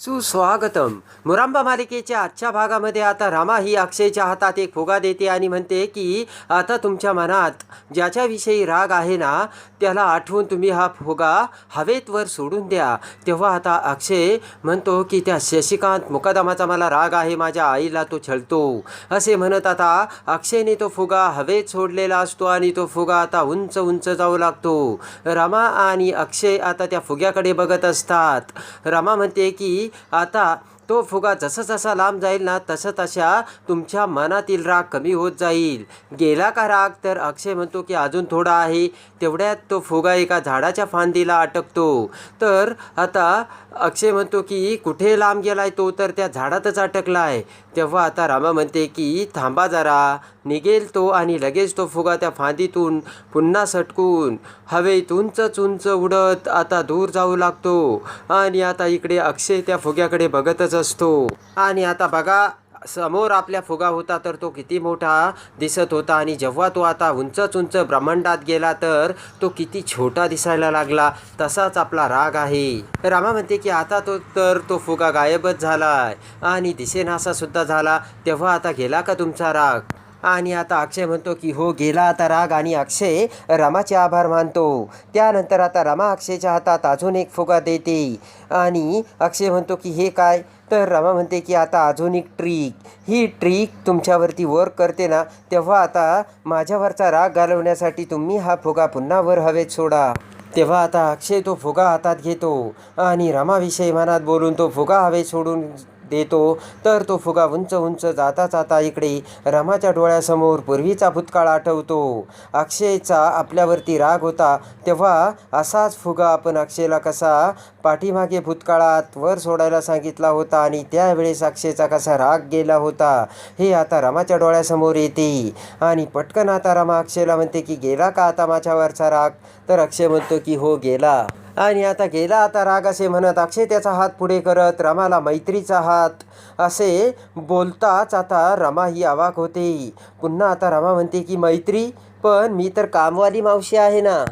सुस्वागतम. मुरांबा मालिकेच्या आजच्या भागामध्ये आता रामा ही अक्षयच्या हातात एक फुगा देते आणि म्हणते की आता तुमच्या मनात ज्याच्याविषयी राग आहे ना त्याला आठवून तुम्ही हा फुगा हवेत वर सोडून द्या. तेव्हा आता अक्षय म्हणतो की त्या शशिकांत मुकादमाचा मला राग आहे माझ्या आईला तो छळतो. असे म्हणत आता अक्षयने तो फुगा हवेत सोडलेला असतो आणि तो फुगा आता उंच उंच जाऊ लागतो. रमा आणि अक्षय आता त्या फुग्याकडे बघत असतात. रमा म्हणते की आता तो फुगा जसा जसा लांब जाईल ना तसं तशा तुमच्या मनातील राग कमी होत जाईल. गेला का राग? तर अक्षय म्हणतो की अजून थोडा आहे. तेवढ्यात तो फुगा एका झाडाच्या फांदीला अटकतो. तर आता अक्षय म्हणतो की कुठे लांब गेलाय तो? तर त्या झाडातच अटकला आहे तेव्हा आता रामा म्हणते की थांबा जरा. निघेल तो आणि लगेच तो फुगा त्या फांदीतून पुन्हा सटकून. हवेत उंच उंच उडत आता दूर जाऊ लागतो. आणि आता इकडे अक्षय त्या फुग्याकडे बघतच असतो. आणि आता बघा समोर आपल्या फुगा होता तर तो किती मोठा दिसत होता आणि जेव्हा तो आता उंचच उंच ब्रह्मांडात गेला तर तो किती छोटा दिसायला लागला. तसाच आपला राग आहे. रामा म्हणते की आता तो तर तो फुगा गायबच झालाय आणि दिसेनासा सुद्धा झाला. तेव्हा आता गेला का तुमचा राग? आणि आता अक्षय म्हणतो की हो गेला आता राग आणि अक्षय रमाचे आभार मानतो. त्यानंतर आता रमा अक्षयच्या हातात अजून एक फुगा देते. आणि अक्षय म्हणतो की हे काय? तर रमा म्हणते की आता अजून एक ट्रिक ही ट्रिक तुमच्यावरती वर्क करते ना तेव्हा आता माझ्यावरचा राग घालवण्यासाठी तुम्ही हा फुगा पुन्हा वर हवेत सोडा. तेव्हा आता अक्षय तो फुगा हातात घेतो आणि रमाविषयी मनात बोलून तो फुगा हवेत सोडून देतो. तर तो फुगा उंच उंच जाता जाता इकडे रमाच्या डोळ्यासमोर पूर्वीचा भूतकाळ आठवतो. अक्षयचा आपल्यावरती राग होता. तेव्हा असाच फुगा आपण अक्षयला कसा पाठीमागे भूतकाळात वर सोडायला सांगितला होता आणि त्यावेळेस अक्षयचा कसा राग गेला होता हे आता रमाच्या डोळ्यासमोर येते. आणि पटकन आता रमा अक्षयला म्हणते की गेला का आता माझ्यावरचा राग? तर अक्षय म्हणतो की हो गेला. आणि आता गेला आता राग असे म्हणत अक्षय त्याचा हात पुढे करत रमाला मैत्रीचा हात. असे बोलताच आता रमा ही अवाक होते. पुन्हा आता रमा म्हणते की मैत्री पण मी तर कामवाली मावशी आहे ना.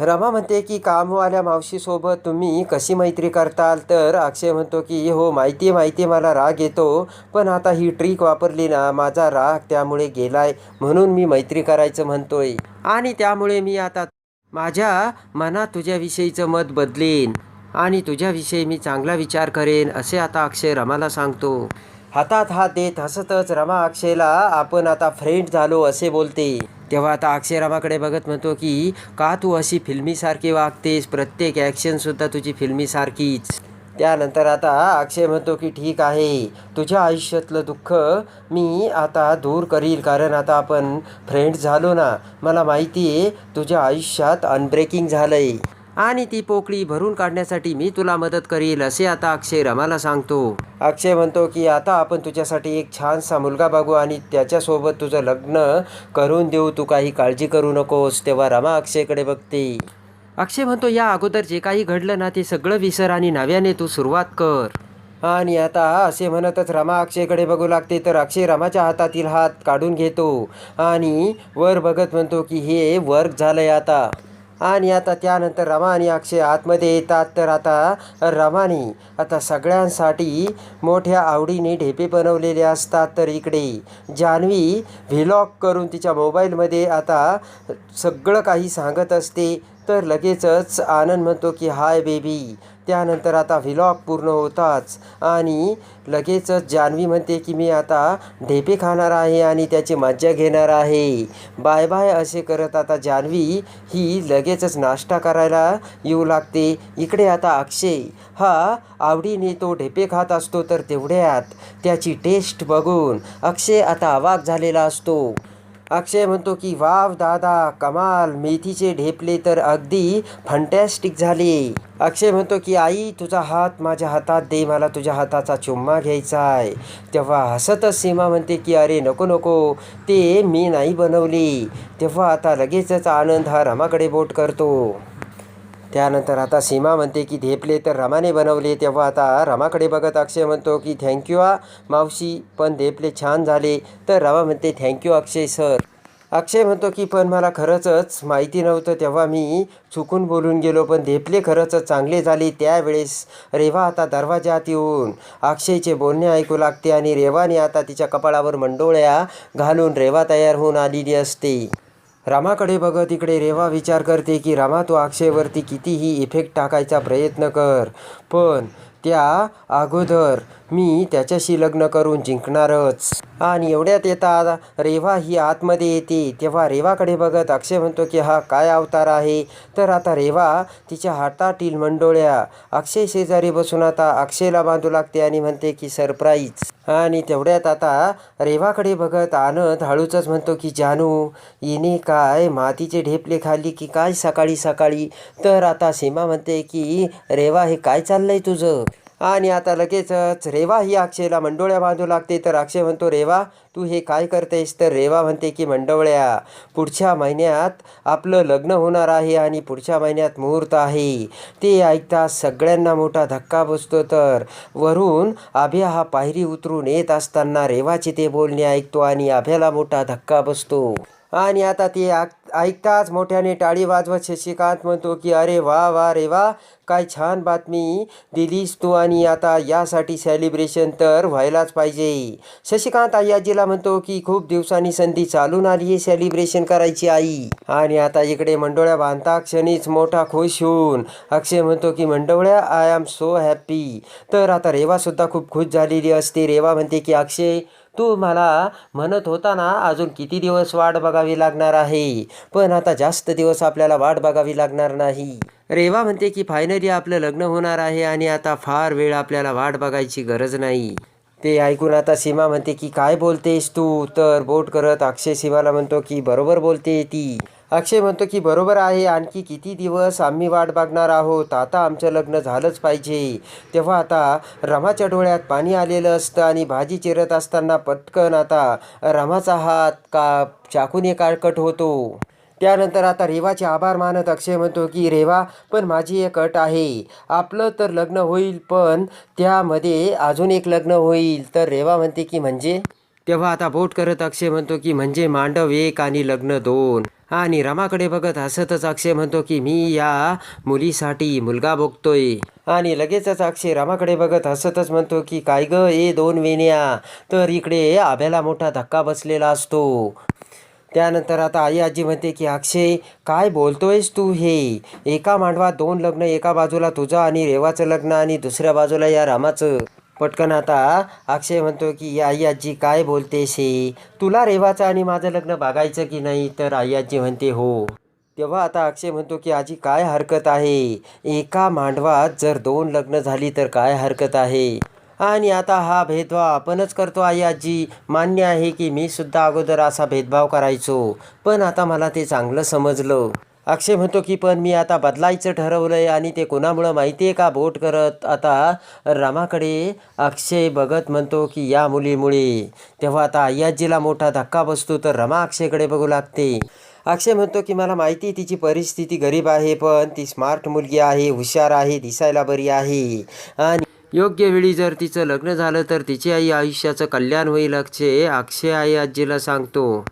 रमा म्हणते की कामवाल्या मावशीसोबत तुम्ही कशी मैत्री करताल? तर अक्षय म्हणतो की हो माहिती आहे माहिती आहे मला राग येतो. पण आता ही ट्रिक वापरली ना माझा राग त्यामुळे गेलाय. म्हणून मी मैत्री करायचं म्हणतोय. आणि त्यामुळे मी आता माझ्या मनात तुझ्याविषयीचं मत बदलेन आणि तुझ्याविषयी मी चांगला विचार करेन असे आता अक्षय रमाला सांगतो. हातात हात देत हसतच रमा अक्षयला आपण आता फ्रेंड झालो असे बोलते. तेव्हा आता अक्षय रमाकडे बघत म्हणतो की का तू अशी फिल्मीसारखी वागतेस? प्रत्येक ॲक्शनसुद्धा तुझी फिल्मीसारखीच. त्यानंतर आता अक्षय म्हणतो की ठीक आहे तुझ्या आयुष्यातलं दुःख मी आता दूर करील. कारण आता आपण फ्रेंड झालो ना मला माहिती आहे तुझ्या आयुष्यात अनब्रेकिंग झालं आहे आणि ती पोकळी भरून काढण्यासाठी मी तुला मदत करील असे आता अक्षय रमाला सांगतो. अक्षय म्हणतो की आता आपण तुझ्यासाठी एक छानसा मुलगा बघू आणि त्याच्यासोबत तुझं लग्न करून देऊ. तू काही काळजी करू नकोस. तेव्हा रमा अक्षयकडे बघते. अक्षय म्हणतो या अगोदर जे काही घडलं ना ते सगळं विसर आणि नव्याने तू सुरुवात कर. आणि आता असे म्हणतच रमा अक्षयकडे बघू लागते तर अक्षय रमाच्या हातातील हात काढून घेतो आणि वर बघत म्हणतो की हे वर्क झालंय आता. आणि आता त्यानंतर रमा आणि अक्षय आतमध्ये येतात तर आता रमाने आता सगळ्यांसाठी मोठ्या आवडीने ढेपे बनवलेले असतात तर इकडे जान्हवी व्हिलॉग करून तिच्या मोबाईलमध्ये आता सगळं काही सांगत असते. तर लगेचच आनंद म्हणतो की हाय बेबी. त्यानंतर आता व्हिलॉग पूर्ण होताच आणि लगेचच जान्हवी म्हणते की मी आता ढेपे खाणार आहे आणि त्याची मज्जा घेणार आहे. बाय बाय असे करत आता जान्हवी ही लगेचच नाश्ता करायला येऊ लागते. इकडे आता अक्षय. हा आवडीने तो ढेपे खात असतो तर तेवढ्यात त्याची टेस्ट बघून अक्षय आता अवाक झालेला असतो. अक्षय म्हणतो की वाव दादा कमाल मेथीचे ढेपले तर अगदी फंटॅस्टिक झाले. अक्षय म्हणतो की आई तुझा हात माझ्या हातात दे मला तुझ्या हाताचा चुम्मा घ्यायचा आहे. तेव्हा हसतच सीमा म्हणते की अरे नको नको ते मी नाही बनवली. तेव्हा आता लगेचच आनंद हा रमाकडे बोट करतो. त्यानंतर आता सीमा म्हणते की धेपले तर रमाने बनवले. तेव्हा आता रमाकडे बघत अक्षय म्हणतो की थँक्यू आ मावशी पण धेपले छान झाले. तर रमा म्हणते थँक्यू अक्षय सर अक्षय म्हणतो की पण मला खरंचच माहिती नव्हतं. तेव्हा मी चुकून बोलून गेलो पण धेपले खरंच चांगले झाले त्यावेळेस. रेवा आता दरवाजात येऊन अक्षयचे बोलणे ऐकू लागते आणि रेवाने आता तिच्या कपाळावर मंडोळ्या घालून रेवा तयार होऊन आलेली असते. रामाकडे बघत इकडे रेवा विचार करते की रामा तू अक्षयवरती कितीही इफेक्ट टाकायचा प्रयत्न कर. पण त्या अगोदर मी त्याच्याशी लग्न करून जिंकणारच. आणि एवढ्यात येता रेवा ही आतमध्ये येते. तेव्हा रेवाकडे बघत अक्षय म्हणतो की हा काय अवतार आहे? तर आता रेवा तिच्या हातातील मंडोळ्या. अक्षय शेजारी बसून आता अक्षयला बांधू लागते आणि म्हणते की सरप्राईज. आणि तेवढ्यात आता रेवाकडे बघत आनंद हळूचच म्हणतो की जानू येणे काय मातीचे ढेपले खाल्ली की काय सकाळी सकाळी? तर आता सीमा म्हणते की रेवा हे काय चाललंय तुझं? आणि आता लगेचच रेवा ही अक्षयला मंडोळ्या बांधू लागते. तर अक्षय म्हणतो रेवा तू हे काय करतेस? तर रेवा म्हणते की मंडोळ्या पुढच्या महिन्यात आपलं लग्न होणार आहे आणि पुढच्या महिन्यात मुहूर्त आहे. ते ऐकता सगळ्यांना मोठा धक्का बसतो. तर वरून आभ्या हा पायरी उतरून येत असताना रेवाचे ते बोलणे ऐकतो आणि आभ्याला मोठा धक्का बसतो. आणि आता ते ऐक- ऐकताच मोठ्याने टाळी वाजवत शशिकांत म्हणतो की अरे वा वा रे वा काय छान बातमी दिलीस तू आणि आता यासाठी सेलिब्रेशन तर व्हायलाच पाहिजे. शशिकांत आई आजीला म्हणतो की खूप दिवसांनी संधी चालून आली आहे सेलिब्रेशन करायची आई. आणि आता इकडे मंडोळ्या बांधता क्षणीच मोठा खुश होऊन अक्षय म्हणतो की मंडोळ्या आय एम सो हॅप्पी तर आता रेवासुद्धा खूप खुश झालेली असते. रेवा म्हणते की अक्षय तू मला म्हणत होता ना अजून किती दिवस वाट बघावी लागणार आहे? पण आता जास्त दिवस आपल्याला वाट बघावी लागणार नाही. रेवा म्हणते की फायनली आपलं लग्न होणार आहे आणि आता फार वेळ आपल्याला वाट बघायची गरज नाही. ते ऐकून आता सीमा म्हणते की काय बोलतेस तू? तर बोट करत अक्षय सीमाला म्हणतो की बरोबर बोलते ती. अक्षय म्हणतो की बरोबर आहे आणखी किती दिवस आम्ही वाट बघणार आहोत? आता आमचं लग्न झालंच पाहिजे. तेव्हा आता रमाच्या डोळ्यात पाणी आलेलं असतं आणि भाजी चिरत असताना पटकन आता रमाचा हात का चाकूने काळकट होतो. त्यानंतर आता रेवाचे आभार मानत अक्षय म्हणतो की रेवा पण माझी एक अट आहे. आपलं तर लग्न होईल पण त्यामध्ये अजून एक लग्न होईल. तर रेवा म्हणते की म्हणजे? तेव्हा आता बोट करत अक्षय म्हणतो की म्हणजे मांडव एक आणि लग्न दोन. आणि रमाकडे बघत हसतच अक्षय म्हणतो की मी या मुलीसाठी मुलगा बघतोय आणि लगेचच अक्षय रमाकडे बघत हसतच म्हणतो की काय ग ए दोन वेण्या. तर इकडे आभ्याला मोठा धक्का बसलेला असतो. त्यानंतर आता आई आजी म्हणते की अक्षय काय बोलतोयस तू हे? एका मांडवात दोन लग्न एका बाजूला तुझं आणि रेवाचं लग्न आणि दुसऱ्या बाजूला या रामाचं. पटकन आता अक्षय म्हणतो की आई आजी काय बोलतेस हे? तुला रेवाचं आणि माझं लग्न बघायचं की नाही? तर आई आजी म्हणते हो. तेव्हा आता अक्षय म्हणतो की आजी काय हरकत आहे? एका मांडवात जर दोन लग्न झाली तर काय हरकत आहे? आणि आता हा भेदभाव आपणच करतो आई आजी. मान्य आहे की मी सुद्धा अगोदर असा भेदभाव करायचो. पण आता मला ते चांगलं समजलं. अक्षय म्हणतो की पण मी आता बदलायचं ठरवलंय आणि ते कोणामुळं माहिती आहे का बोट करत? आता रामाकडे अक्षय बघत म्हणतो की या मुलीमुळे. तेव्हा आता आयाजीला मोठा धक्का बसतो तर रमा अक्षयकडे बघू लागते. अक्षय म्हणतो की मला माहिती आहे तिची परिस्थिती गरीब आहे पण ती स्मार्ट मुलगी आहे हुशार आहे दिसायला बरी आहे. आणि योग्य वेळी जर तिचं लग्न झालं तर तिची आई आयुष्याचं कल्याण होईल अक्षय. अक्षय आई आजीला सांगतो.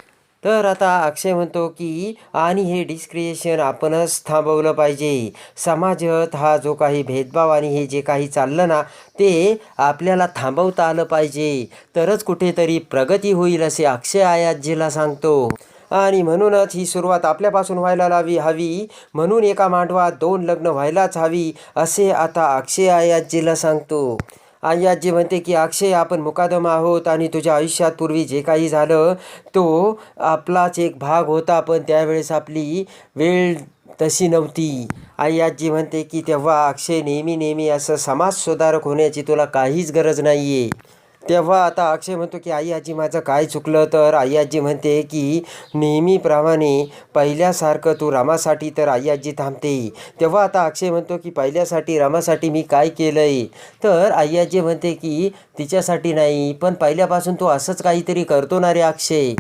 तर आता अक्षय म्हणतो की आणि हे डिस्क्रिएशन आपणच थांबवलं पाहिजे. समाजात हा जो काही भेदभाव आणि हे जे काही चाललं ना ते आपल्याला थांबवता आलं पाहिजे. तरच कुठेतरी प्रगती होईल असे अक्षय आयाजीला सांगतो. आणि म्हणूनच ही सुरुवात आपल्यापासून व्हायला लावी हवी. म्हणून एका मांडवात दोन लग्न व्हायलाच हवी असे आता अक्षय आयाजीला सांगतो. आई आजी म्हणते की अक्षय आपण मुकादम आहोत आणि तुझ्या आयुष्यात पूर्वी जे काही झालं तो आपलाच एक भाग होता पण त्यावेळेस आपली वेळ तशी नव्हती. आई आजी म्हणते की तेव्हा अक्षय नेहमी नेहमी असं समाजसुधारक होण्याची तुला काहीच गरज नाही आहे तेव्हा आता अक्षय म्हणतो की आई आजी माझं काय चुकलं? तर आई आजी म्हणते की नेहमीप्रमाणे पहिल्यासारखं तू रामासाठी तर आई आजी थांबते. तेव्हा आता अक्षय म्हणतो की पहिल्यासाठी रामासाठी मी काय केलं आहे तर आई आजी म्हणते की तिच्यासाठी नाही पण पहिल्यापासून तू असंच काहीतरी करतो ना रे अक्षय.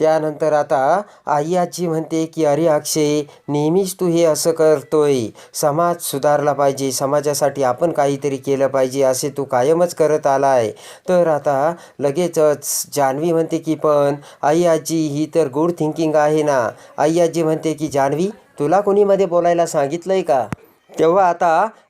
त्यानंतर आता आई आजी म्हणते की अरे अक्षय नेहमीच तू हे असं करतोय. समाज सुधारला पाहिजे. समाजासाठी आपण काहीतरी केलं पाहिजे. असे तू कायमच करत आलाय. तर आता लगेचच जान्हवी म्हणते की पण आई आजी ही तर गुड थिंकिंग आहे ना. आई आजी म्हणते की जान्हवी तुला कुणीमध्ये बोलायला बोलायला सांगितलंय का? तेव्हा आता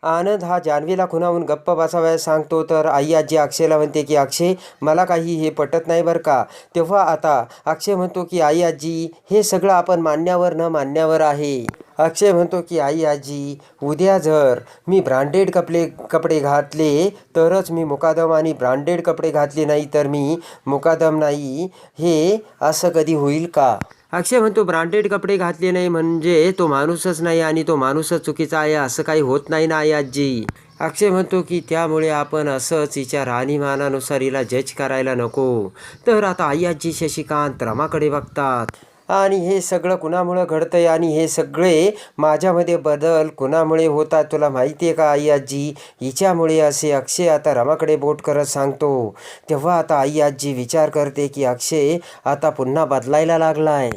आनंद हा जान्हवीला खुणावून गप्प बसावयास सांगतो तर आई आजी अक्षयला म्हणते की अक्षय मला काही हे पटत नाही बरं का. तेव्हा आता अक्षय म्हणतो की आई आजी हे सगळं आपण मान्यावर न मान्यावर आहे. अक्षय म्हणतो की आई आजी उद्या जर मी ब्रँडेड कपडे कपडे घातले तरच मी मुकादम आणि ब्रँडेड कपडे घातले नाही तर मी मुकादम नाही हे असं कधी होईल का? अक्षय म्हणतो ब्रँडेड कपडे घातले नाही म्हणजे तो माणूसच नाही आणि तो माणूसच चुकीचा आहे असं काही होत नाही ना आई आजी. अक्षय म्हणतो की त्यामुळे आपण असंच हिच्या राहणीमानानुसार हिला जज करायला नको. तर आता आई आजी शशिकांत रमाकडे बघतात. आणि हे सगळं कुणामुळं घडतं आहे आणि हे सगळे माझ्यामध्ये बदल कुणामुळे होतात तुला माहिती आहे का आई आजी? हिच्यामुळे असे अक्षय आता रमाकडे बोट करत सांगतो. तेव्हा आता आई आजी विचार करते की अक्षय आता पुन्हा बदलायला लागला आहे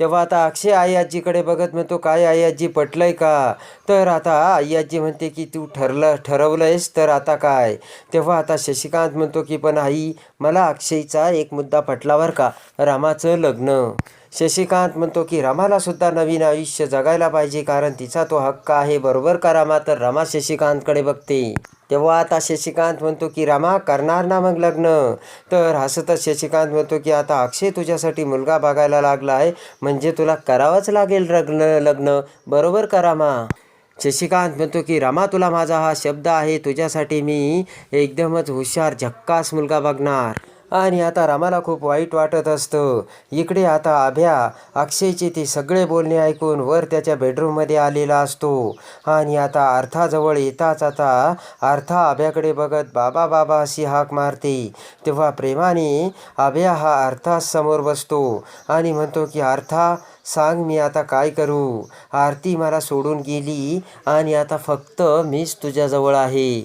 तेव्हा आता अक्षय आई आजीकडे बघत म्हणतो काय आई आजी पटलंय का? तर आता आई आजी म्हणते की तू ठरलं ठरवलंयस तर आता काय? तेव्हा आता शशिकांत म्हणतो की पण आई मला अक्षयचा एक मुद्दा पटला का? रामाचं लग्न. शशिकांत म्हणतो की रामालासुद्धा नवीन आयुष्य जगायला पाहिजे कारण तिचा तो हक्क आहे बरोबर का रामा? तर रामा शशिकांतकडे बघते. तेव्हा आता शशिकांत म्हणतो की रमा करणार ना मग लग्न? तर हसतच शशिकांत म्हणतो की आता अक्षय तुझ्यासाठी मुलगा बघायला लागला आहे. म्हणजे तुला करावंच लागेल लग्न लग्न. बरोबर का रमा? शशिकांत म्हणतो की रमा तुला माझा हा शब्द आहे. तुझ्यासाठी मी एकदमच हुशार झक्कास मुलगा बघणार. आणि आता रामाला खूप वाईट वाटत असतं. इकडे आता अभ्या अक्षयचे ते सगळे बोलणे ऐकून वर त्याच्या बेडरूममध्ये आलेला असतो. आणि आता अर्थाजवळ येताच आता अर्था अभ्याकडे बघत बाबा बाबा अशी हाक मारते. तेव्हा प्रेमाने अभ्या हा अर्थास समोर बसतो आणि म्हणतो की अर्था सांग मी आता काय करू? आरती मला सोडून गेली आणि आता फक्त मीच तुझ्याजवळ आहे.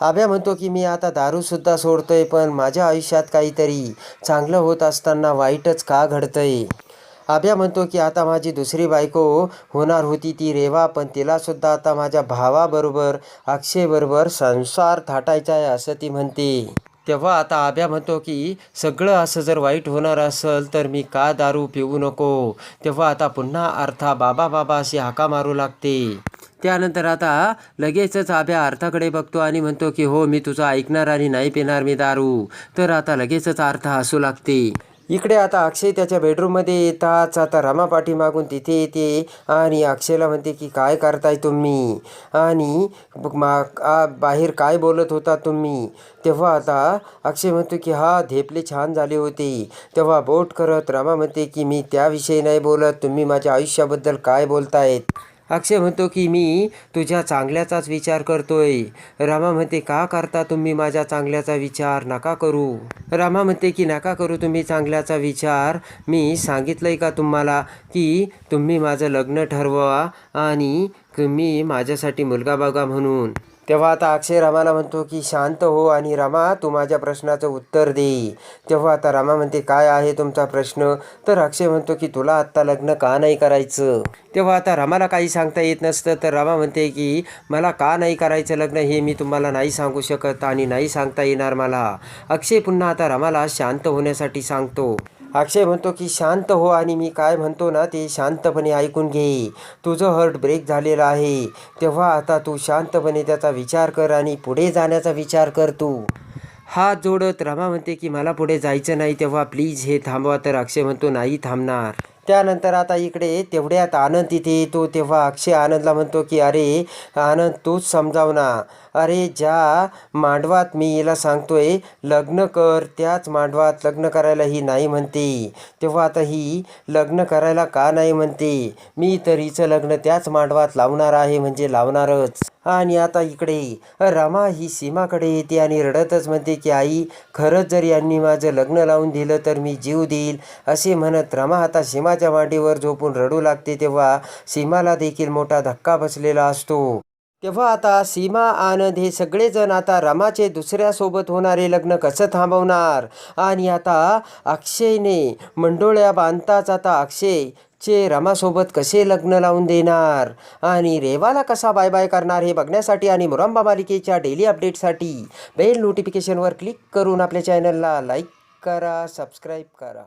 आभ्या म्हणतो की मी आता दारूसुद्धा सोडतोय पण माझ्या आयुष्यात काहीतरी चांगलं होत असताना वाईटच का घडतंय? आभ्या म्हणतो की आता माझी दुसरी बायको होणार होती ती रेवा पण तिलासुद्धा आता माझ्या भावाबरोबर अक्षयबरोबर संसार थाटायचा आहे असं ती म्हणते. तेव्हा आता आभ्या म्हणतो की सगळं असं जर वाईट होणार असेल तर मी का दारू पिऊ नको? तेव्हा आता पुन्हा अर्था बाबा बाबा अशी हाका मारू लागते. त्यानंतर आता लगेचच आभ्या अर्थाकडे बघतो आणि म्हणतो की हो मी तुझं ऐकणार आणि नाही पिणार मी दारू. तर आता लगेचच अर्थ हसू लागते. इकडे आता अक्षय त्याच्या बेडरूममध्ये येताच आता रमा पाठीमागून तिथे येते आणि अक्षयला म्हणते की काय करताय तुम्ही? आणि मा बाहेर काय बोलत होता तुम्ही? तेव्हा आता अक्षय म्हणतो की हा धेपले छान झाले होते. तेव्हा बोट करत रमा म्हणते की मी त्याविषयी नाही बोलत. तुम्ही माझ्या आयुष्याबद्दल काय बोलतायत? अक्षय म्हणतो की मी तुझ्या चांगल्याचाच विचार करतोय. रामा म्हणते का करता तुम्ही माझ्या चांगल्याचा विचार? नका करू. रामा म्हणते की नका करू तुम्ही चांगल्याचा विचार. मी सांगितलंय का तुम्हाला की तुम्ही माझं लग्न ठरवा आणि तुम्ही माझ्यासाठी मुलगा बघा म्हणून. तेव्हा आता अक्षय रामाला म्हणतो की शांत हो आणि रमा तू माझ्या प्रश्नाचं उत्तर दे. तेव्हा आता रमा म्हणते काय आहे तुमचा प्रश्न? तर अक्षय म्हणतो की तुला आत्ता लग्न का नाही करायचं? तेव्हा आता रमाला काही सांगता येत नसतं तर रमा म्हणते की मला का नाही करायचं लग्न हे मी तुम्हाला नाही सांगू शकत आणि नाही सांगता येणार मला. अक्षय पुन्हा आता रमाला शांत होण्यासाठी सांगतो. अक्षय म्हणतो की शांत हो आणि मी काय म्हणतो ना ते शांतपणे ऐकून घे. तुझं हर्ट ब्रेक झालेलं आहे. तेव्हा आता तू शांतपणे त्याचा विचार कर आणि पुढे जाण्याचा विचार कर तू. हात जोडत रमा म्हणते की मला पुढे जायचं नाही. तेव्हा प्लीज हे थांबवा. तर अक्षय म्हणतो नाही थांबणार. त्यानंतर आता इकडे तेवढ्यात आनंद तिथे येतो तेव्हा अक्षय आनंदला म्हणतो की अरे आनंद तूच समजाव ना. अरे ज्या मांडवात मी हिला सांगतोय लग्न कर त्याच मांडवात लग्न करायला ही नाही म्हणते. तेव्हा आता ही लग्न करायला का नाही म्हणते? मी तर हिचं लग्न त्याच मांडवात लावणार आहे म्हणजे लावणारच. आणि आता इकडे रमा ही सीमाकडे येते आणि रडतच म्हणते की आई खरंच जर यांनी माझं लग्न लावून दिलं तर मी जीव देईल. असे म्हणत रमा आता सीमाच्या मांडीवर झोपून रडू लागते तेव्हा सीमाला देखील मोठा धक्का बसलेला असतो. तेव्हा आता सीमा आनंद हे सगळेजण आता रमाचे दुसऱ्यासोबत होणारे लग्न कसं थांबवणार? आणि आता अक्षयने मंडोळ्या बांधताच आता अक्षयचे रमासोबत कसे लग्न लावून देणार? आणि रेवाला कसा बाय बाय करणार हे बघण्यासाठी आणि मुरांबा मालिकेच्या डेली अपडेटसाठी बेल नोटिफिकेशनवर क्लिक करून आपल्या चॅनलला लाईक करा सबस्क्राईब करा.